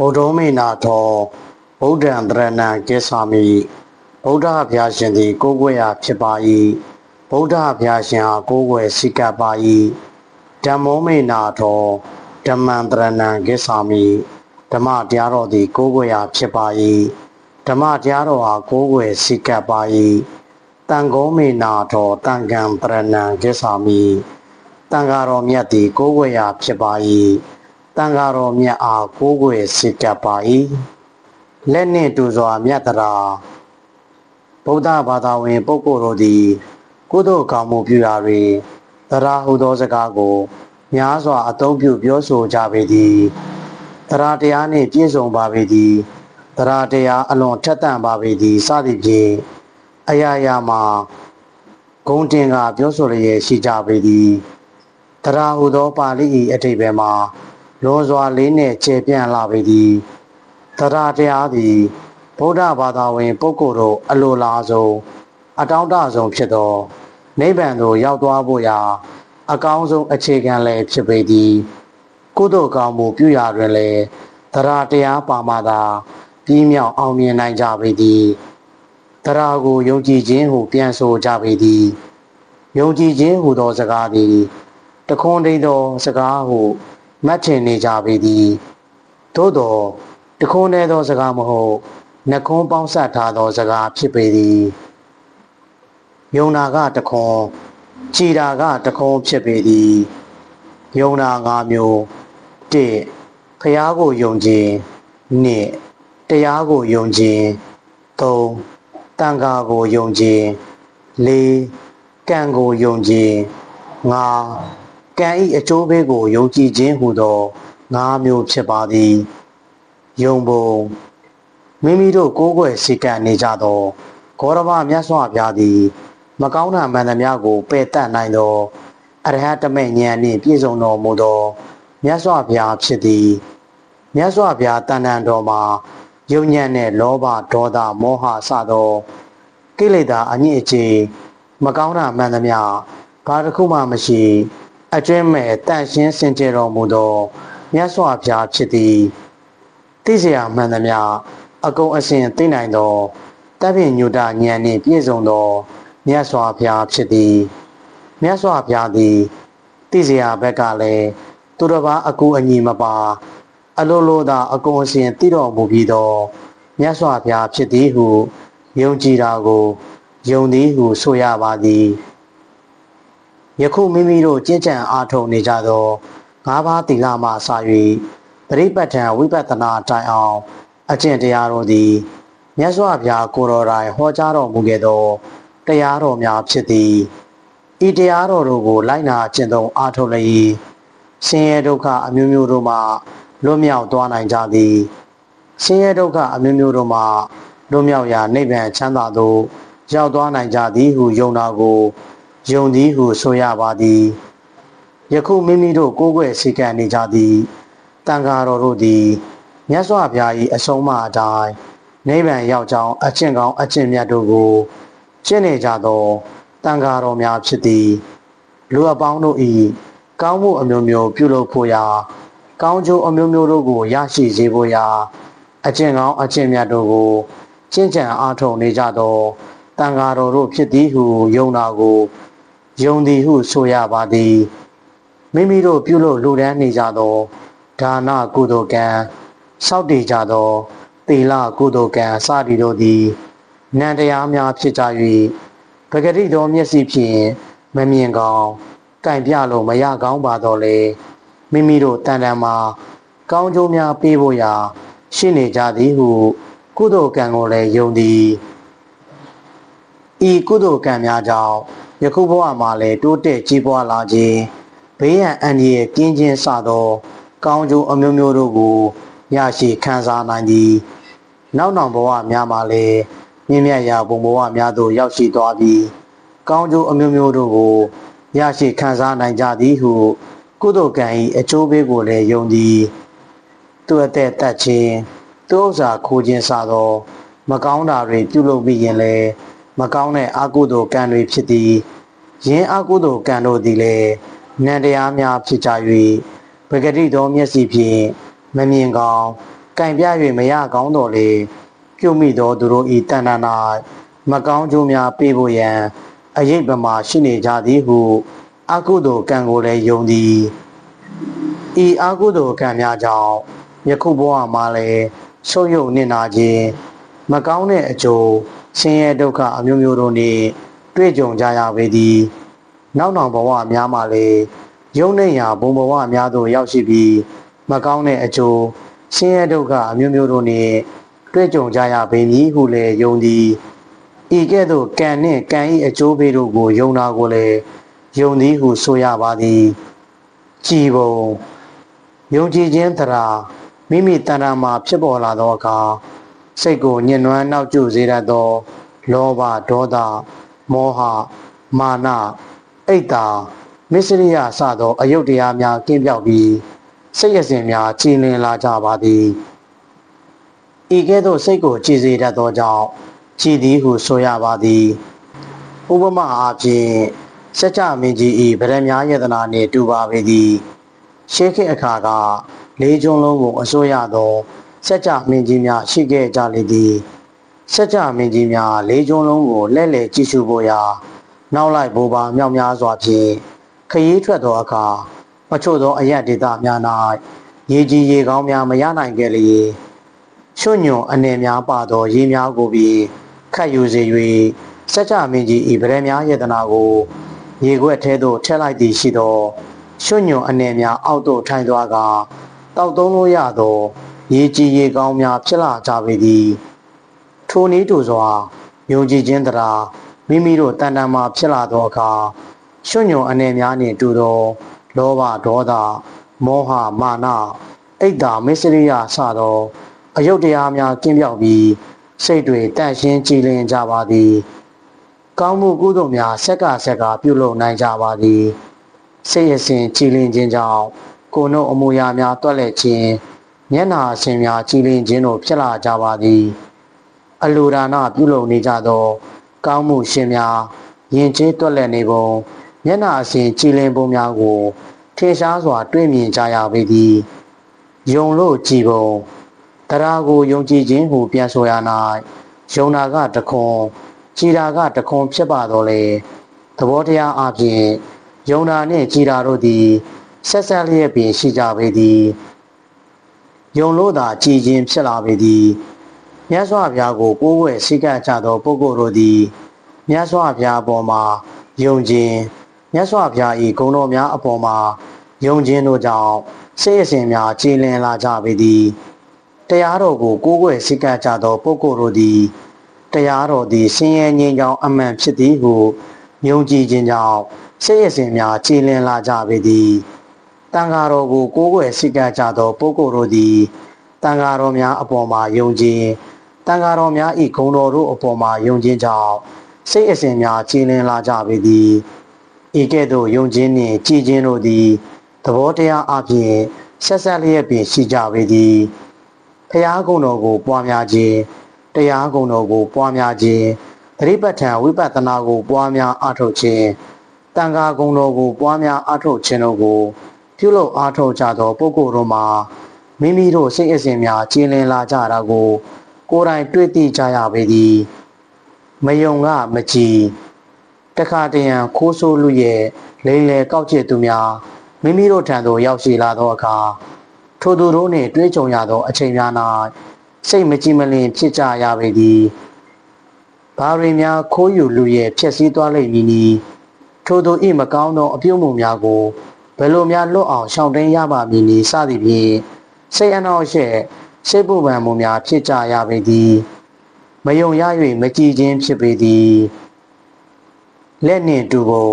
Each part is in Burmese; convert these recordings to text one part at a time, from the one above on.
ဗုဒ္ဓမေနာထောဗုဒ္ဓံတရဏံကိသာမိဗုဒ္ဓဘုရားရှင်သည် ကိုးကွယ်ရာဖြစ်ပါ၏ဗုဒ္ဓဘုရားရှင်အားကိုးကွယ်စိတ်ကပ်ပါ၏ဓမ္မောမေနာထောဓမ္မံတရဏံကိသာမိဓမ္မတရားတော်သည် ကိုးကွယ်ရာဖြစ်ပါ၏ဓမ္မတရားတော်အားကိုးကွယ်စိတ်ကပ်ပါ၏တန်ခောမေနာထောတန်ကံတရဏံကိသာမိတန်ဃာတော်မြတ်သည် ကိုးကွယ်ရာဖြစ်ပါ၏ တန်ဃာတော်မြတ်အားကိုးကွယ်စိတ်ကပ်ပါ၏လက်နှင့်တူစွာမြတ်တရာဗုဒ္ဓဘာသာဝင် ပုဂ္ဂိုလ်တို့သည်ကုသိုလ်ကောင်းမှုပြုရာတွင်တရာဟုသောစကားကိုများစွာအသုံးပြုပြောဆိုကြပေသည်တရာတရားနှင့်ပြည့်စုံပါပေသည်တရာတရားအလွန်ထက်သန်ပါပေသည်စသည်ဖြင့်အရာရာမှာဂုံတင်ကပြောဆိုလျက်ရှိကြပေသည်တရာဟုသောပါဠိ၏အထိပ္ပယ်မှာ လွန်စွာလေးနှင့်ခြေပြန့်လာပေသည်တရာတရားသည်ဗုဒ္ဓဘာသာဝင် ပုဂ္ဂိုလ်တို့အလိုလားဆုံးအတောင့်တဆုံးဖြစ်သောနိဗ္ဗာန်သို့ရောက်သွားဖို့ရာအကောင်းဆုံးအခြေခံလည်းဖြစ်ပေသည်ကုသိုလ်ကောင်းမှုပြုရာတွင်လည်းတရာတရားပါမှသာပြီးမြောက်အောင်မြင်နိုင်ကြပေသည်တရာကိုယုံကြည်ခြင်းဟုပြန်ဆိုကြပေသည်ယုံကြည်ခြင်းဟူသောစကားသည်တခွန်းတိန်သောစကားဟု မှတ်ထင်နေကြပေသည်သို့သောတခွန်းသေးသောစကားမဟုတ်နှခွန်းပေါင်းစပ်ထားသောစကားဖြစ်ပေသည်ယုံနာကတခွန်းခြီတာကတခွန်းဖြစ်ပေသည်ယုံနာ၅မျိုး၁ဖျားကိုယုံခြင်း၂တရားကိုယုံခြင်း၃တန်ခါကိုယုံခြင်း၄ကံကိုယုံခြင်း၅ ကံဤအကျိုးပေးကိုယုံကြည်ခြင်းဟူသော၅မျိုးဖြစ်ပါသည်ယုံပုံမိမိတို့ကိုးကွယ်စိတ်ကပ်နေကြသောဂေါရမမြတ်စွာဘုရားသည် မကောင်းတာမှန်သမျှကိုပယ်တတ်နိုင်သောအရဟတမေဉာဏ်နှင့်ပြည့်စုံတော်မူသောမြတ်စွာဘုရားဖြစ်သည်မြတ်စွာဘုရားတန်တန်တော်မှာယုံညံ့တဲ့လောဘဒေါသမောဟစသောကိလေသာအညစ်အကြေးမကောင်းတာမှန်သမျှဘာတစ်ခုမှမရှိ အကျင့်မဲ့တန့်ရှင်းစင်ကြယ်တော်မူသောမြတ်စွာဘုရားဖြစ်သည်သိစရာမှန်သမျှအကုန်အစင်သိနိုင်သောတပ်ဖြင့်ညူတာဉာဏ်နှင့်ပြည့်စုံသောမြတ်စွာဘုရားဖြစ်သည်မြတ်စွာဘုရားသည်သိစရာဘက်ကလည်းသူတစ်ပါးအကူအညီမပါ အလိုလိုသာအကုန်အစင်သိတော်မူပြီးသောမြတ်စွာဘုရားဖြစ်သည်ဟုယုံကြည်တာကိုယုံသည်ဟုဆိုရပါသည် ယခုမိမိတို့ကြင်ကြံအားထုတ်နေကြသောငါးပါးသီလမှအစ၍ပရိပတ်ထံဝိပဿနာတိုင်အောင်အကျင့်တရားတို့သည်မြတ်စွာဘုရားကိုတော်တိုင်ဟောကြားတော်မူခဲ့သောတရားတော်များဖြစ်သည်ဤတရားတော်တို့ကိုလိုက်နာကျင့်သုံးအားထုတ်လျက်ဆင်းရဲဒုက္ခအမျိုးမျိုးတို့မှလွတ်မြောက်သွားနိုင်ကြသည်ဆင်းရဲဒုက္ခအမျိုးမျိုးတို့မှလွတ်မြောက်ရာနိဗ္ဗာန်ချမ်းသာသို့ရောက်သွားနိုင်ကြသည်ဟုယုံနာကို ယုံသည်ဟုဆိုရပါသည်ယခုမိမိတို့ကိုးကွယ်စိတ်ကံနေကြသည်တန်ဃာတော်တို့သည်မြတ်စွာဘုရား၏အဆုံးအမအတိုင်းနိဗ္ဗာန်ရောက်ကြောင်းအကျင့်ကောင်းအကျင့်မြတ်တို့ကိုကျင့်နေကြသောတန်ဃာတော်များဖြစ်သည်လူအပေါင်းတို့၏ကောင်းမှုအမျိုးမျိုးပြုလုပ်ဖို့ရာကောင်းကျိုးအမျိုးမျိုးတို့ကိုရရှိစေဖို့ရာအကျင့်ကောင်းအကျင့်မြတ်တို့ကိုကျင့်ကြံအားထုတ်နေကြသောတန်ဃာတော်တို့ဖြစ်သည်ဟုယုံနာကို ယုံသည်ဟုဆိုရပါသည်မိမိတို့ပြုလို့လူဒန်းနေကြသောဒါနကုသိုလ်ကံစောင့်တည်ကြသောသီလကုသိုလ်ကံစသည်တို့သည်နန္တရားများဖြစ်ကြ၍ပဂတိတော်မျက်စိဖြင့်မမြင်ကောင်းကင်ပြလို့မရကောင်းပါတော့လေမိမိတို့တန်တန်မှာကောင်းကျိုးများပေးဖို့ရာရှိနေကြသည်ဟု ကုသိုလ်ကံကိုလည်းယုံသည်ဤကုသိုလ်ကံများကြောင့် ယခုဘဝမှာလည်းတိုးတက်ကြီးပွားလာခြင်းဘေးရန်အန္တရာယ်ကင်းခြင်းစသော ကောင်းကျိုးအမျိုးမျိုးတို့ကိုရရှိခံစားနိုင်သည်နောက်နောက်ဘဝများမှာလည်းမြင့်မြတ်ရာဘုံဘဝများသို့ရောက်ရှိသွားပြီးကောင်းကျိုးအမျိုးမျိုးတို့ကိုရရှိခံစားနိုင်ကြသည်ဟု ကုသိုလ်ကံ၏အကျိုးပေးကိုလည်းယုံသည်သူအသက်တတ်ခြင်းသူဥစ္စာခိုးခြင်းစသော မကောင်းတာတွေပြုလုပ်ပြီးရင်လည်း မကောင်းတဲ့အကုသိုလ်ကံတွေဖြစ်သည်ယင်းအကုသိုလ်ကံတို့သည်လည်းနန္တရားများဖြစ်ကြ၍ပဂတိသောမျက်စိဖြင့်မမြင်ကောင်းကင်ပြ၍မရကောင်းတော်လေပြုမိသောသူတို့ဤတဏ္ဍာ၌မကောင်းကျိုးများပေးဖို့ရန်အရေးပမာရှိနေကြသည်ဟုအကုသိုလ်ကံကိုလည်းယုံသည်ဤအကုသိုလ်ကံများကြောင့်ယခုဘဝမှာလည်းဆုပ်ယုပ်နစ်နာခြင်းမကောင်းတဲ့အကျိုး ဆင်းရဲဒုက္ခအမျိုးမျိုးတို့နှင့်တွေ့ကြုံကြရပေသည်နောက်နောက်ဘဝများမှာလည်းယုံနေရာဘုံဘဝများသို့ရောက်ရှိပြီးမကောင်းတဲ့အကျိုးဆင်းရဲဒုက္ခအမျိုးမျိုးတို့နှင့်တွေ့ကြုံကြရပေမည်ဟုလည်းယုံသည်ဤကဲ့သို့ကံနှင့်ကံ၏အကျိုးပေးတို့ကိုယုံနာကိုလည်းယုံသည်ဟုဆိုရပါသည်ကြည်ပုံယုံကြည်ခြင်းတရားမိမိတဏ္ဍာမှာဖြစ်ပေါ်လာသောအခါ စိတ်ကိုညှဉ်းနှွမ်းနှောက်ကျစေတတ်သော လောဘဒေါသမောဟမာနအိတ်တာမစ္စရိယစသောအယုတ်တရားများကင်းပြောက်ပြီးစိတ်ရစဉ်များကြည်လင်လာကြပါသည်ဤကဲ့သို့စိတ်ကိုကြည်စေတတ်သောကြောင့်ကြည်သည်ဟုဆိုရပါသည်ဥပမာအားဖြင့်စัจ जा မင်းကြီးဤဗရမ ्या ယတနာနှင့်တူပါပေသည်ရှေးခေတ်အခါကလေးကျွန်းလုံးကိုအစိုးရသော ဆက်ကြမင်းကြီးများရှိခဲ့ကြလေသည်ဆက်ကြမင်းကြီးများလေးကျွန်းလုံးကိုလှဲ့လေကြည့်ရှုပေါ်ရာနောက်လိုက်ဘိုးပါမြောက်များစွာဖြင့်ခရီးထွက်သောအခါမချို့သောအရက်ဒေသများ၌ရေကြီးရေကောင်းများမရနိုင်ခဲ့လေရွှွညွန်အနေများပါသောရေများကိုပြီးခတ်ယူစေ၍ဆက်ကြမင်းကြီးဤဗရဲများယေတနာကိုရေခွက်ထဲသို့ထည့်လိုက်သည်ရှိသောရွှွညွန်အနေများအောက်သို့ထိုင်သွားကတောက်သုံးလို့ရသော ရေကြီးရေကောင်းများဖြစ်လာကြပေသည်ထိုနည်းတူစွာယုံကြည်ခြင်းတရားမိမိတို့တန်တန်မှာဖြစ်လာသောအခါရွှွညုံအနေများနှင့်တူသောလောဘဒေါသမောဟမာနအိတ်တာမစ္စရိယစသောအယုတ်တရားများကင်းပြောက်ပြီးစိတ်တွေတန့်ရှင်းကြည်လင်ကြပါသည် ကောင်းမှုကုသိုလ်များဆက်ကဆက်ကပြုလုပ်နိုင်ကြပါသည်စိတ်ရစဉ်ကြည်လင်ခြင်းကြောင့်ကိုယ်နှုတ်အမူအရာများတွက်လက်ခြင်း မျက်နာအရှင်များကြည်လင်ခြင်းတို့ဖြစ်လာကြပါသည်အလိုဒါနပြုလုပ်နေကြသော ကောင်းမှုရှင်များယဉ်ကျေးတွက်လက်နေပုံမျက်နာအရှင်ကြည်လင်ပုံများကိုထင်ရှားစွာ တွေ့မြင်ကြရပေသည်ယုံလို့ကြည်ပုံတရားကိုယုံကြည်ခြင်းဟုပြန်ဆိုရ၌ယုံနာကတခွန်ကြည်တာကတခွန်ဖြစ်ပါတော့လေသဘောတရားအပြင်ယုံနာနှင့်ကြည်တာတို့သည်ဆက်ဆက်လျက်ပင်ရှိကြပေသည် ယုံလို့သာကြည်ခြင်းဖြစ်လာပေသည်မြတ်စွာဘုရားကိုကိုးကွယ်စိတ်ကကြသောပုဂ္ဂိုလ်တို့သည်မြတ်စွာဘုရားအပေါ်မှာယုံခြင်းမြတ်စွာဘုရား၏ဂုဏ်တော်များအပေါ်မှာယုံခြင်းတို့ကြောင့်စိတ်အစဉ်များကြည်လင်လာကြပေသည်တရားတော်ကိုကိုးကွယ်စိတ်ကကြသောပုဂ္ဂိုလ်တို့သည်တရားတော်သည်ဆင်းရဲငြိမ်းချောင်းအမှန်ဖြစ်သည်ဟုယုံကြည်ခြင်းကြောင့်စိတ်အစဉ်များကြည်လင်လာကြပေသည် တန်ဃာတော်ကိုကိုးကွယ်စိတ်ကကြသောပုဂ္ဂိုလ်တို့သည်တန်ဃာတော်များအပေါ်မှာယုံခြင်းတန်ဃာတော်များ၏ဂုဏ်တော်တို့အပေါ်မှာယုံခြင်းကြောင့်စိတ်အစဉ်များကြည်လင်လာကြပေသည်ဤကဲ့သို့ယုံခြင်းနှင့်ကြည်ခြင်းတို့သည်သဘောတရားအပြင်ဆက်ဆက်လျက်ပင်ရှိကြပေသည်ဖျားကုံတော်ကိုပွားများခြင်းတရားကုံတော်ကိုပွားများခြင်းသတိပဋ္ဌာန်ဝိပဿနာကိုပွားများအားထုတ်ခြင်းတန်ခါကုံတော်ကိုပွားများအားထုတ်ခြင်းတို့ကို ပြုလုပ်အားထုတ်ကြသောပုဂ္ဂိုလ်တို့မှာမိမိတို့စိတ်အစဉ်များကျင်းလည်လာကြတာကို ကိုယ်တိုင်တွေ့သိကြရပေသည်မယုံကမကြည်တခါတရံခိုးဆိုးလူရဲ့လိန်လေကောက်ကျစ်သူများမိမိတို့ထံသို့ရောက်ရှိလာသောအခါထိုသူတို့နှင့်တွေ့ကြုံရသောအချိန်များ၌စိတ်မကြည်မလင်ဖြစ်ကြရပေသည်ဘာတွေများခိုးယူလူရဲ့ဖြစ်စည်းသွားလိမ့်မည်နီထိုသူ၏မကောင်းသောအပြုအမူများကို ဘယ်လိုများလွတ်အောင်ရှောင်တင်းရပါမည်နည်းစသည်ဖြင့်စိတ်အနှောက်အယှက်စိတ်ပူပန်မှုများဖြစ်ကြရပေသည်မယုံရ၍မကြည်ခြင်းဖြစ်ပေသည်လက်နှင့်တူပုံ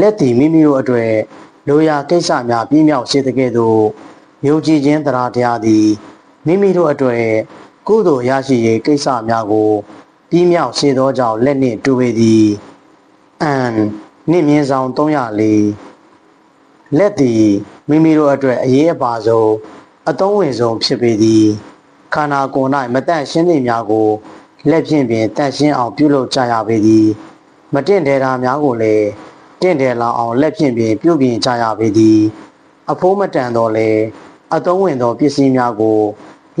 လက်သည်မိမိတို့အတွေ့လိုရာကိစ္စများပြင်းမြောက်စေတဲ့ကဲ့သို့ယုံကြည်ခြင်းတရားတရားသည်မိမိတို့အတွေ့ကုသိုလ်ရရှိရေးကိစ္စများကိုပြင်းမြောက်စေသောကြောင့်လက်နှင့်တူပေသည်အန်နှင့်မြင်းဆောင်304 လက်သည်မိမိတို့အတွက်အရေးအပါဆုံးအသုံးဝင်ဆုံးဖြစ်ပေသည်ခန္ဓာကိုယ်၌မတန့်ရှင်းသည့်များကိုလက်ဖြင့်ပင်တန့်ရှင်းအောင်ပြုလုပ်ကြရပေသည်မတင့်တယ်တာများကိုလည်းတင့်တယ်လာအောင်လက်ဖြင့်ပင်ပြုပြင်ကြရပေသည်အဖိုးမတန်တော့လေအသုံးဝင်သောပစ္စည်းများကို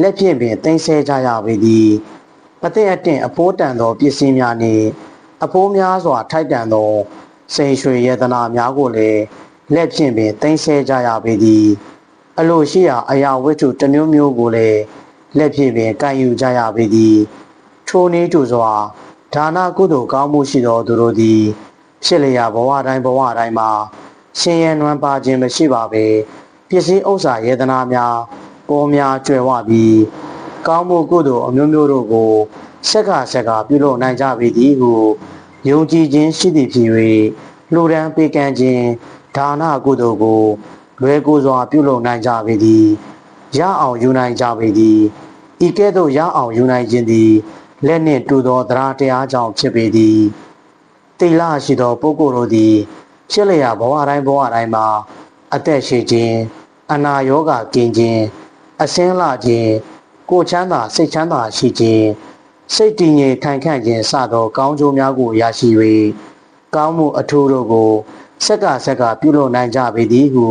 လက်ဖြင့်ပင်တင်ဆဲကြရပေသည်ပသက်အတင်အဖိုးတန်သောပစ္စည်းများနှင့်အဖိုးများစွာထိုက်တန်သောစိန်ရွှေရတနာများကိုလည်း လက်ဖြင့်ပင်တင်ဆဲကြရပေသည်အလိုရှိရာအရာဝတ္ထုတစ်မျိုးမျိုးကိုလည်းလက်ဖြင့်ပင်ကင်ယူကြရပေသည်ထိုနည်းတူစွာဒါနကုသိုလ်ကောင်းမှုရှိသောသူတို့သည်ဖြစ်လျာဘဝတိုင်းဘဝတိုင်းမှာရှင်ရန်နွမ်းပါခြင်းမရှိပါဘဲပစ္စည်းဥစ္စာယေတနာများပေါ်များကျွယ်ဝပြီးကောင်းမှုကုသိုလ်အမျိုးမျိုးတို့ကိုဆက်ကဆက်ကပြုလုပ်နိုင်ကြပေသည်ဟုယုံကြည်ခြင်းရှိသည်ဖြစ်၍လှူဒန်းပေးကမ်းခြင်း ဒါနကုသိုလ်ကိုလွယ်ကူစွာပြုလုပ်နိုင်ကြပေသည်ရအောင်ယူနိုင်ကြပေသည်ဤကဲ့သို့ရအောင်ယူနိုင်ခြင်းသည်လက်နှင့်တူသောတရားတရားကြောင့်ဖြစ်ပေသည်တိလရှိသောပုဂ္ဂိုလ်တို့သည် ဖြစ်လျာဘဝတိုင်းဘဝတိုင်းမှာအသက်ရှိခြင်းအနာရောဂါကင်းခြင်းအစင်းလာခြင်းကိုယ်ချမ်းသာစိတ်ချမ်းသာရှိခြင်းစိတ်တည်ငြိမ်ခိုင်ခန့်ခြင်းစသော ကောင်းကျိုးများကိုရရှိ၍ကောင်းမှုအထူးတို့ကို ဆက်ကဆက်ကပြုလုပ်နိုင်ကြပေသည်ဟု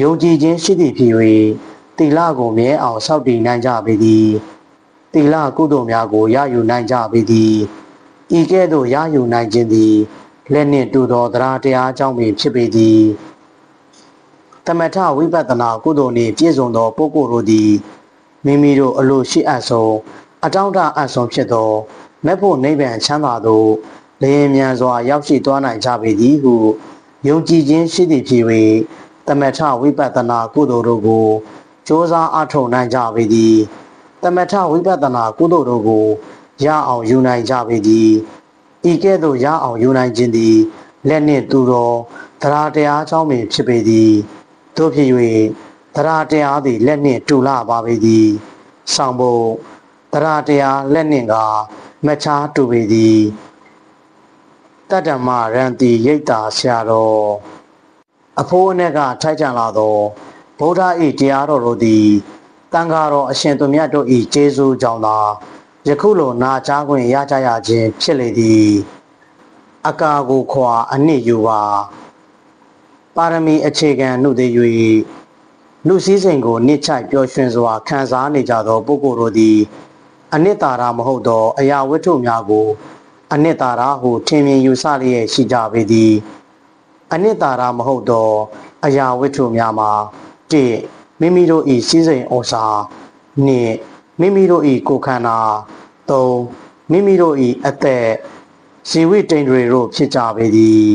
ယုံကြည်ခြင်းရှိသည့်ဖြစ်၍တိလကိုမြဲအောင်စောင့်တည်နိုင်ကြပေသည်တိလကုသိုလ်များကိုရယူနိုင်ကြပေသည်ဤကဲ့သို့ရယူနိုင်ခြင်းသည်လက်နှင့်တူသောတရားတရားကြောင့်ပင်ဖြစ်ပေသည်တမထဝိပဿနာကုသိုလ်နှင့်ပြည့်စုံသောပုဂ္ဂိုလ်တို့သည်မိမိတို့အလိုရှိအပ်ဆုံးအတောင့်တအပ်ဆုံးဖြစ်သောမက်ဖို့နိဗ္ဗာန်ချမ်းသာသို့လျင်မြန်စွာရောက်ရှိသွားနိုင်ကြပေသည်ဟု ယုံကြည်ခြင်းရှိသည့်ဖြစ်၍တမထဝိပဿနာကုသိုလ်တို့ကိုစ조사အားထုတ်နိုင်ကြပေသည်တမထဝိပဿနာကုသိုလ်တို့ကိုရအောင်ယူနိုင်ကြပေသည်ဤကဲ့သို့ရအောင်ယူနိုင်ခြင်းသည်လက်နှင့်တူသောတရားတရားကြောင့်ပင်ဖြစ်ပေသည်တို့ဖြစ်၍တရားတရားသည်လက်နှင့်တူလာပါပေသည်ဆောင်ဖို့တရားတရားလက်နှင့်ကမချားတူပေသည် တတ္တမရန်တီရိတ်တာဆရာတော်အဖိုးအနက်ကထိုက်ကြံလာသောဗုဒ္ဓ၏တရားတော်တို့သည်တန်ဃာတော်အရှင်သူမြတ်တို့၏ကျေးဇူးကြောင့်သာယခုလိုနာကြားခွင့်ရကြရခြင်းဖြစ်လေသည်အကာကိုခွာအနှစ်ယူပါပါရမီအခြေခံနှုတ်သေး၍လူစည်းစိမ်ကိုနစ်ချိုက်ပျော်ရွှင်စွာခံစားနေကြသောပုဂ္ဂိုလ်တို့သည်အနှစ်သာရမဟုတ်သောအရာဝတ္ထုများကို အနှစ်သာရဟုထင်မြင်ယူဆလျက်ရှိကြပေသည်အနှစ်သာရမဟုတ်သောအရာဝတ္ထုများမှာ၁မိမိတို့၏စည်းစိမ်ဩစာ၂မိမိတို့၏ကိုယ်ခန္ဓာ၃မိမိတို့၏အသက်ဇီဝိတိန်တွေတို့ဖြစ်ကြပေသည်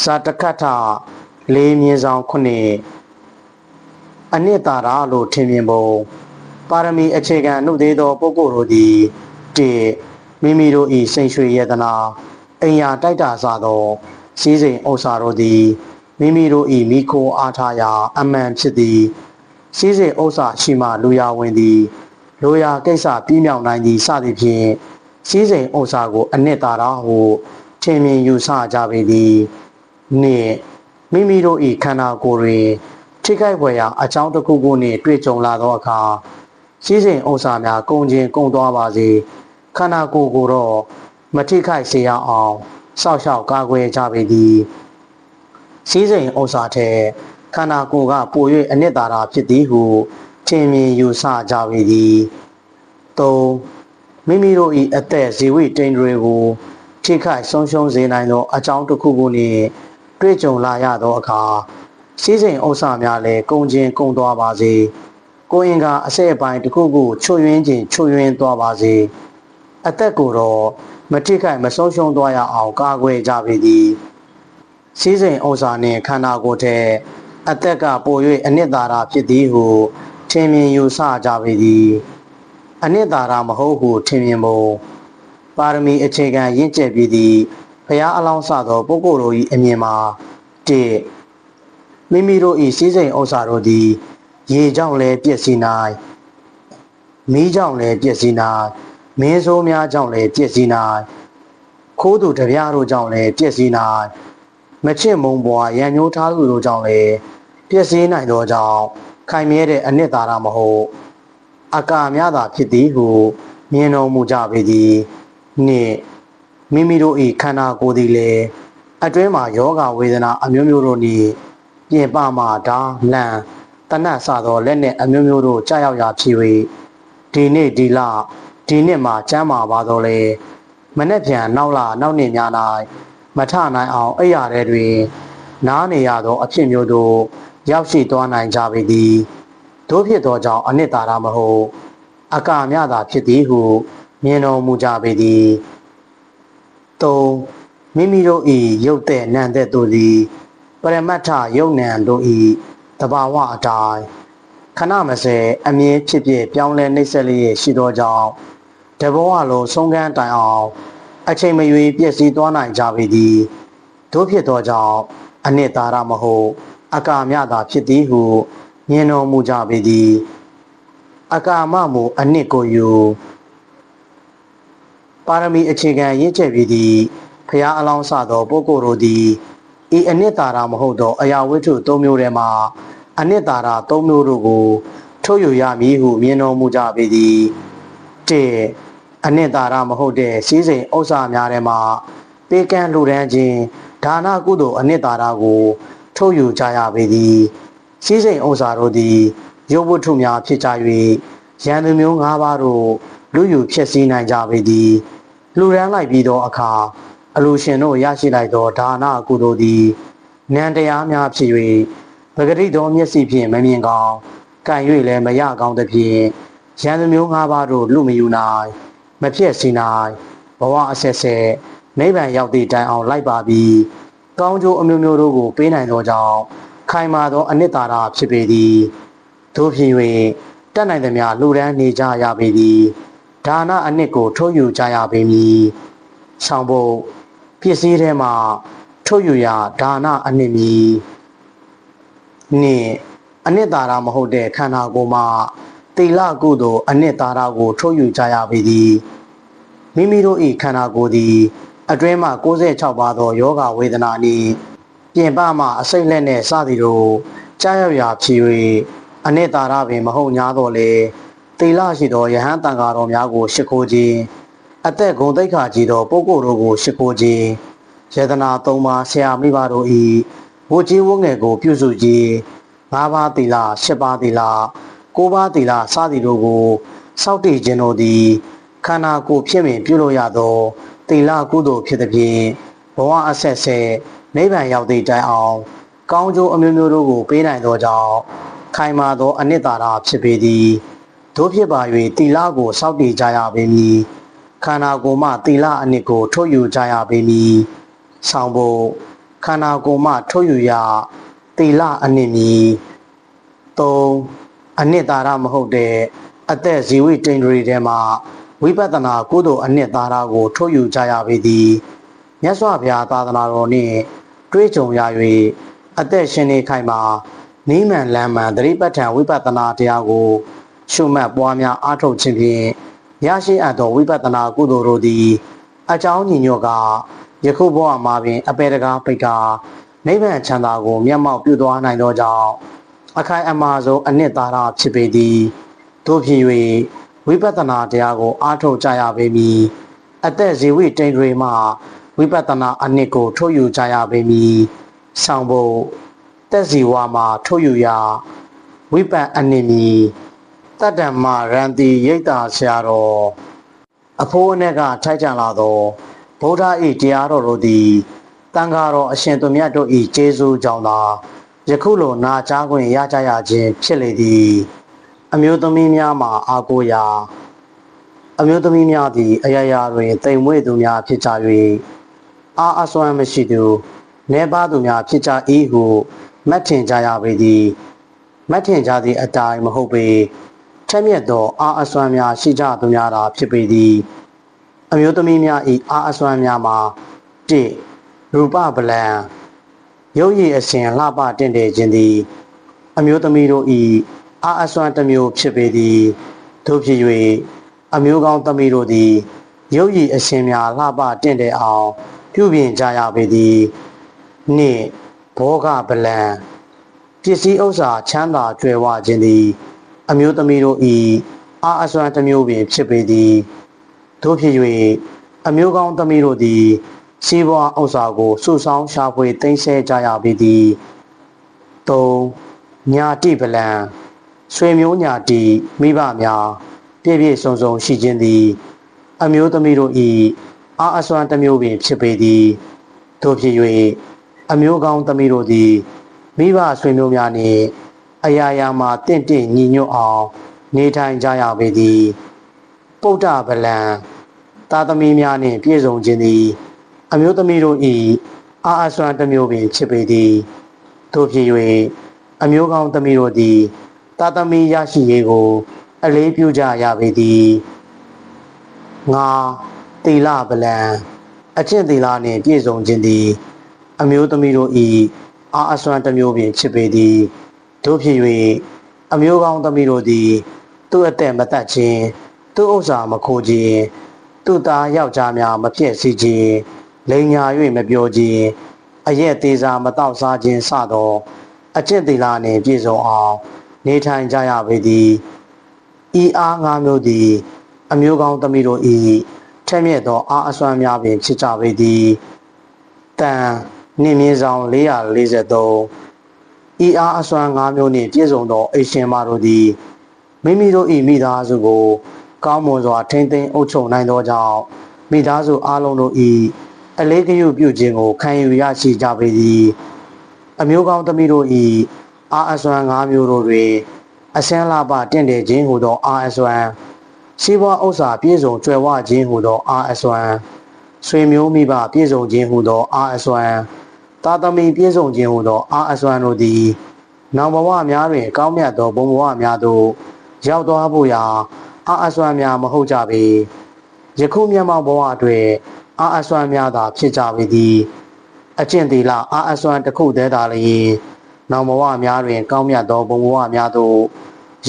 စာတကထလေးမြင်းဆောင်ခုနှစ်အနှစ်သာရလို့ထင်မြင်ပုံပါရမီအခြေခံနှုတ်သေးသောပုဂ္ဂိုလ်တို့သည်တ မိမိတို့၏စိန်ရွှေယတနာအိမ်ယာတိုက်တာစသောစည်းစိမ်ဥစ္စာတို့သည်မိမိတို့၏မိခိုအားထားရာ အမှန်ဖြစ်သည်စည်းစိမ်ဥစ္စာရှိမှလူရဝင်သည်လိုရာကိစ္စပြီးမြောက်နိုင်သည်စသည်ဖြင့်စည်းစိမ်ဥစ္စာကို အနှစ်သာရဟုထင်မြင်ယူဆကြပေသည်နှင့်မိမိတို့၏ခန္ဓာကိုယ်တွင်ထိခိုက်ဖွယ်ရာအကြောင်းတစ်ခုခုနှင့်တွေ့ကြုံလာသောအခါစည်းစိမ်ဥစ္စာများကုန်ခြင်းကုန်သွားပါစေ ခန္ဓာကိုယ်ကိုတော့မထိခိုက်စေရအောင်စောက်ရှောက်ကာကွယ်ကြပေသည်စည်းစိမ်ဥစ္စာထက်ခန္ဓာကိုယ်ကပို၍အနှစ်သာရဖြစ်သည်ဟုထင်မြင်ယူဆကြပေသည်၃မိမိတို့၏အသက်ဇီဝိတိန်တွေကိုထိခိုက်ဆုံးရှုံးစေနိုင်သောအကြောင်းတစ်ခုခုနှင့်တွေ့ကြုံလာရသောအခါစည်းစိမ်ဥစ္စာများလည်းကုန်ခြင်းကုန်သွားပါစေကိုရင်ကအဆဲအပိုင်းတစ်ခုခုချွတ်ယွင်းခြင်းချွတ်ယွင်းသွားပါစေ အသက်ကိုတော့မထိခိုက်မဆုံးရှုံးသွားရအောင်ကာကွယ်ကြပေသည်စည်းစိမ်ဥစ္စာနှင့်ခန္ဓာကိုယ်ထဲအသက်ကပို၍အနှစ်သာရဖြစ်သည်ဟုထင်မြင်ယူဆကြပေသည်အနှစ်သာရမဟုတ်ဟုထင်မြင်ပုံပါရမီအခြေခံရင့်ကျက်ပြီးသည့်ဘုရားအလောင်းစသောပုဂ္ဂိုလ်တို့၏အမြင်မှာ၁မိမိတို့၏စည်းစိမ်ဥစ္စာတို့သည် ရေကြောင့်လည်းပြည့်စည်နိုင်မီးကြောင့်လည်းပြည့်စည်နိုင် မင်းဆိုးများကြောင့်လည်းပြည့်စည်နိုင်ခိုးသူတပြားတို့ကြောင့်လည်းပြည့်စည်နိုင်မချစ်မုံပွားရန်ညိုးထားသူတို့ကြောင့်လည်းပြည့်စည်နိုင်သောကြောင့်ခိုင်မြဲတဲ့အနှစ်သာရမဟုတ်အကာများသာဖြစ်သည်ဟုမြင်တော်မူကြပေသည်နှင့်မိမိတို့၏ခန္ဓာကိုယ်သည်လည်းအတွင်းမှာယောဂဝေဒနာအမျိုးမျိုးတို့နှင့်ပြင်ပမှဓာလန့်တနတ်စသောလက်နှင့်အမျိုးမျိုးတို့ကြာရောက်ရာဖြစ်၍ဒီနေ့ဒီလ ဒီနှစ်မှာကျမ်းမာပါတော့လေမနေ့ပြန်နောက်လာနောက်နှစ်များ၌မထနိုင်အောင်အိယာတဲ့တွင်နားနေရသောအဖြစ်မျိုးတို့ရောက်ရှိသွားနိုင်ကြပေသည်တို့ဖြစ်သောကြောင့်အနှစ်သာရမဟုတ်အကာမြသာဖြစ်သည်ဟုမြင်တော်မူကြပေသည်၃မိမိတို့၏ရုပ်တဲ့နံတဲ့တို့သည်ပရမတ္ထယုံနံတို့၏တဘာဝအတိုင်းခဏမစဲအမြင်ဖြစ်ဖြစ်ပြောင်းလဲနှိမ့်ဆက်လျက်ရှိသောကြောင့် တဘောအလုံးဆုံးကန်းတိုင်အောင်အချိန်မရွေးပြည့်စည်သွားနိုင်ကြပေသည်တို့ဖြစ်သောကြောင့်အနှစ်သာရမဟုတ်အကာမြသာဖြစ်သည်ဟုမြင်တော်မူကြပေသည်အကာမမူအနှစ်ကိုယူပါရမီအခြေခံရင့်ကျက်ပြီးသည်ဖျားအလောင်းစသောပုဂ္ဂိုလ်တို့သည်ဤအနှစ်သာရမဟုတ်သောအရာဝတ္ထု၃မျိုးထဲမှအနှစ်သာရ၃မျိုးတို့ကိုထုတ်ယူရမည်ဟုမြင်တော်မူကြပေသည်၁ အနှစ်သာရမဟုတ်တဲ့စီးစိမ်ဥစ္စာများထဲမှပေကံလှူဒန်းခြင်းဒါနကုသိုလ်အနှစ်သာရကိုထုတ်ယူကြရပေသည်စီးစိမ်ဥစ္စာတို့သည်ရုပ်ဝတ္ထုများဖြစ်ကြ၍ရန်သူမျိုး၅ပါးတို့လူယူဖြစ်စည်းနိုင်ကြပေသည်လှူဒန်းလိုက်ပြီးသောအခါအလူရှင်တို့ရရှိလိုက်သောဒါနကုသိုလ်သည်နန္တရားများဖြစ်၍ပဂတိတော်မျက်စိဖြင့်မမြင်ကောင်းကံ၍လည်းမရကောင်းသဖြင့်ရန်သူမျိုး၅ပါးတို့လူမယူနိုင် မဖြစ်စီနိုင်ဘဝအဆက်ဆက်နိဗ္ဗာန်ရောက်သည့်တိုင်အောင်လိုက်ပါပြီးကောင်းကျိုးအမျိုးမျိုးတို့ကိုပေးနိုင်သောကြောင့်ခိုင်မာသောအနှစ်သာရဖြစ်ပေသည်တို့ဖြစ်၍တတ်နိုင်သမျှလူရန်နေကြရပေသည်ဒါနအနှစ်ကိုထုတ်ယူကြရပေမည်ဆောင်ဖို့ပစ္စည်းထဲမှာထုတ်ယူရဒါနအနှစ်မည်နှင့်အနှစ်သာရမဟုတ်တဲ့ခန္ဓာကိုယ်မှာ တိလကုသိုလ်အနှစ်သာရကိုထုတ်ယူကြရပေသည်မိမိတို့၏ခန္ဓာကိုယ်သည် အတွင်းမှ66ပါးသောယောဂဝေဒနာနှင့်ပြင်ပမှအစိတ်လက်နှင့်စသည်တို့ကြားရောက်ရာဖြစ်၍အနှစ်သာရပင်မဟုတ်냐တော့လေတိလရှိသောယဟန်တန်ဃာတော်များကိုရှ िख ိုးခြင်းအသက်ဂုံတိတ်ခါကြီးသောပုဂ္ဂိုလ်တို့ကိုရှ िख ိုးခြင်းယတနာသုံးပါးဆရာမိဘတို့၏ဝတ်ကြီးဝတ်ငယ်ကို ပြုစုခြင်း၅ပါးသီလ၈ပါးသီလ ၉ပါးသီလစသည်တို့ကိုစောင့်တည်ခြင်းတို့သည်ခန္ဓာကိုယ်ဖြစ်မြင်ပြုလို့ရသောသီလကုသိုလ်ဖြစ်သည်ဖြင့်ဘဝအဆက်ဆက်နိဗ္ဗာန်ရောက်သည့်တိုင်အောင် ကောင်းကျိုးအမျိုးမျိုးတို့ကိုပေးနိုင်သောကြောင့်ခိုင်မာသောအနှစ်သာရဖြစ်ပေသည်တို့ဖြစ်ပါ၍သီလကိုစောင့်တည်ကြရပေမည်ခန္ဓာကိုယ်မှသီလအနှစ်ကိုထုတ်ယူကြရပေမည်ဆောင်ဖို့ခန္ဓာကိုယ်မှထုတ်ယူရသီလအနှစ်မည်၃ အနှစ်သာရမဟုတ်တဲ့အသက်ဇီဝိတိန်တွေထဲမှာဝိပဿနာကုသိုလ်အနှစ်သာရကို ထုတ်ယူကြရပေသည်မြတ်စွာဘုရားသာသနာတော်နှင့်တွေးကြုံရ၍အသက်ရှင်နေခိုင်မှာနိမန်လမ်းမှန်သတိပဋ္ဌာန်ဝိပဿနာတရားကို ရှုမှတ်ပွားများအားထုတ်ခြင်းဖြင့်ရရှိအပ်သောဝိပဿနာကုသိုလ်တို့သည်အကြောင်းညီညွတ်ကယခုဘဝမှာပင်အပေတကားပိတ်ကာနိဗ္ဗာန်ချမ်းသာကိုမျက်မှောက်ပြုသွားနိုင်သောကြောင့် အခိုင်အမာဆုံးအနှစ်သာရဖြစ်ပေသည်တို့ဖြစ်၍ဝိပဿနာတရားကို အားထုတ်ကြရပေမည်အသက်ဇီဝိတိန်တွေမှဝိပဿနာအနှစ်ကိုထုတ်ယူကြရပေမည်ဆောင်ဖို့တက်စီဝါမှာထုတ်ယူရဝိပတ်အနှစ်မီတတ္တမရန်တီရိတ်တာဆရာတော်အဖိုးအနက်ကထိုက်ကြလာသောဗုဒ္ဓ၏တရားတော်တို့သည်တန်ဃာတော်အရှင်သူမြတ်တို့၏ကျေးဇူးကြောင့်သာ ယခုလိုနာကြားခွင့်ရကြရခြင်းဖြစ်လေသည် အမျိုးသမီးများမှာအာကိုရာအမျိုးသမီးများသည်အရာရာတွင်တိမ်မွေ့သူများဖြစ်ကြ၍အာအစွမ်းမရှိသူနေပါသူများဖြစ်ကြ၏ဟုမှတ်ထင်ကြရပေသည်မှတ်ထင်ကြသည့်အတိုင်းမဟုတ်ပေထက်မြက်သောအာအစွမ်းများရှိကြသူများသာဖြစ်ပေသည်အမျိုးသမီးများ၏အာအစွမ်းများမှာ၁ရူပဗလံ ရုပ်ရည်အစဉ်လှပတင့်တယ်ခြင်းသည် အမျိုးသမီးတို့၏အာအစွမ်းတစ်မျိုးဖြစ်ပေသည်တို့ဖြစ်၍အမျိုးကောင်းသမီးတို့သည်ရုပ်ရည်အစဉ်များလှပတင့်တယ်အောင်ပြုပြင်ကြရပေသည်နှင့်ဘောဂဗလံပစ္စည်းဥစ္စာချမ်းသာကြွယ်ဝခြင်းသည် အမျိုးသမီးတို့၏အာအစွမ်းတစ်မျိုးပင်ဖြစ်ပေသည်တို့ဖြစ်၍အမျိုးကောင်းသမီးတို့သည် စီးပွားဥစ္စာကိုစုဆောင်းရှာဖွေသိမ်းဆည်းကြရပေသည်၃ညာတိပလံဆွေမျိုးညာတိမိဘများပြည့်ပြည့်စုံစုံရှိခြင်းသည် အမျိုးသမီးတို့၏အာအစွမ်းတစ်မျိုးပင်ဖြစ်ပေသည်တို့ဖြစ်၍အမျိုးကောင်းသမီးတို့သည်မိဘဆွေမျိုးများနှင့်အရာရာမှာတင့်တင့်ညီညွတ်အောင်နေထိုင်ကြရပေသည် ပုဒ္ဒဗလံသာသမီများနှင့်ပြည့်စုံခြင်းသည် အမျိုးသမီးတို့၏အာအစွမ်းတစ်မျိုးပင်ဖြစ်ပေသည်တို့ဖြစ်၍အမျိုးကောင်းသမီးတို့သည်သာသမီရရှိရေးကို အလေးပြုကြရပေသည်ငါတီလပလံအကျင့်တီလာနှင့်ပြည့်စုံခြင်းသည် အမျိုးသမီးတို့၏အာအစွမ်းတစ်မျိုးပင်ဖြစ်ပေသည်တို့ဖြစ်၍အမျိုးကောင်းသမီးတို့သည် သူ့အသက်မတတ်ခြင်းသူ့ဥစ္စာမခိုးခြင်းသူ့သားယောက်ျားများမပြည့်စည်ခြင်း လိန်ညာ၍မပြောခြင်းအရက်သေးစားမတောက်စားခြင်းစသောအကျင့်တီလာနှင့်ပြည့်စုံအောင် နေထိုင်ကြရပေသည်ဤအားငါးမျိုးသည် အမျိုးကောင်းသမီးတို့ဤထက်မြက်သောအားအစွမ်းများပင်ဖြစ်ကြပေသည်တန်နှင်းမြင့်ဆောင်443ဤအားအစွမ်း၅မျိုးနှင့်ပြည့်စုံသောအိရှင်မတို့သည်မိမိတို့ဤမိသားစုကို ကောင်းမွန်စွာထိမ့်သိမ်းအုပ်ချုပ်နိုင်သောကြောင့်မိသားစုအားလုံးတို့ဤ အလေးဂရုပြုခြင်းကိုခံယူရရှိကြပေသည်အမျိုးကောင်းသမီးတို့ဤအာအစွမ်း၅မျိုးတို့တွင်အစမ်းလာပတင့်တယ်ခြင်းဟူသောအာအစွမ်းရှိဘွားဥစ္စာပြည့်စုံကြွယ်ဝခြင်းဟူသောအာအစွမ်းဆွေမျိုးမိဘပြည့်စုံခြင်းဟူသောအာအစွမ်းသာသမီပြည့်စုံခြင်းဟူသောအာအစွမ်းတို့သည်နောင်ဘဝများတွင်ကောင်းမြတ်သောဘုံဘဝများသို့ရောက်သွားဖို့ရာအာအစွမ်းများမဟုတ်ကြပေယခုမျက်မှောက်ဘဝတွင် အာအစွမ်းများသာဖြစ်ကြပေသည်အကျင့်သီလအာအစွမ်းတစ်ခုတည်းသာလျင်နောင်ဘဝများတွင် ကောင်းမြတ်သောဘုံဘဝများသို့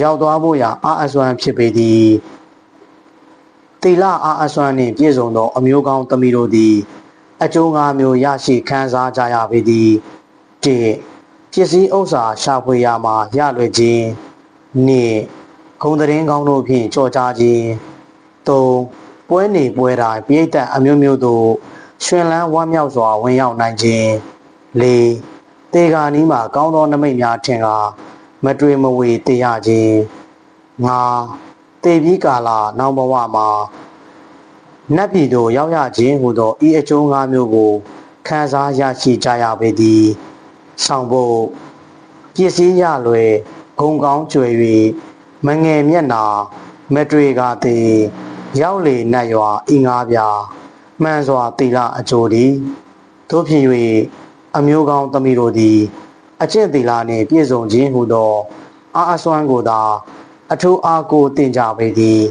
ရောက်သွားဖို့ရာအာအစွမ်းဖြစ်ပေသည်သီလအာအစွမ်းနှင့်ပြည့်စုံသော အမျိုးကောင်းသမီးတို့သည် အကျိုးငါးမျိုးရရှိခံစားကြရပေသည်၁ပစ္စည်းဥစ္စာရှာဖွေရာမှာရလွယ်ခြင်း၂ဂုံသတင်းကောင်းတို့ဖြင့်ကြော်ကြားခြင်း၃ ပွဲနေပွဲတိုင်းပြိတ္တအမျိုးမျိုးတို့ရှင်လန်းဝမ်းမြောက်စွာဝင်ရောက်နိုင်ခြင်း၄တေဂာနီးမှာကောင်းသောနမိတ်များထင်ကားမတွေ့မဝေတေရခြင်း၅တေပြီးကာလနောက်ဘဝမှာနတ်ပြည်သို့ရောက်ရခြင်းဟူသောဤအကျိုး၅မျိုးကိုခံစားရရှိကြရပေသည်ဆောင်ဖို့ပစ္စည်းရလွယ်ဂုံကောင်းကျွယ်၍မငယ်မျက်နာမတွေ့ကားသည် ရောက်လေနတ်ရွာဤငါးပြားမှန်စွာတိလအကျိုးသည်တို့ဖြစ်၍အမျိုးကောင်းသမီးတို့သည် အကျင့်သီလနှင့်ပြည့်စုံခြင်းဟူသောအာအစွမ်းကိုသာ အထူးအားကိုတင်ကြပေသည်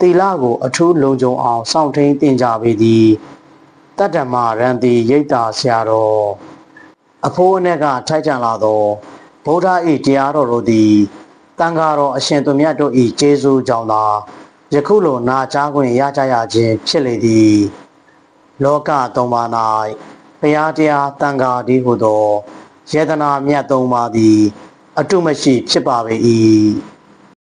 သီလကိုအထူးလုံခြုံအောင်စောင့်ထိန်တင်ကြပေသည်တတ္တမရန်တီရိတ်တာဆရာတော်အဖိုးအနက်ကထိုက်ကြံလာသောဗုဒ္ဓ၏တရားတော်တို့သည်တန်ဃာတော်အရှင်သူမြတ်တို့၏ကျေးဇူးကြောင့်သာ ယခုလိုနာကြားခွင့်ရကြရခြင်းဖြစ်လေသည် လောကသုံးပါး၌ဘုရားတရားတန်ဃာဒီဟုသောယေတနာမြတ်သုံးပါးသည် အတုမရှိဖြစ်ပါပေ၏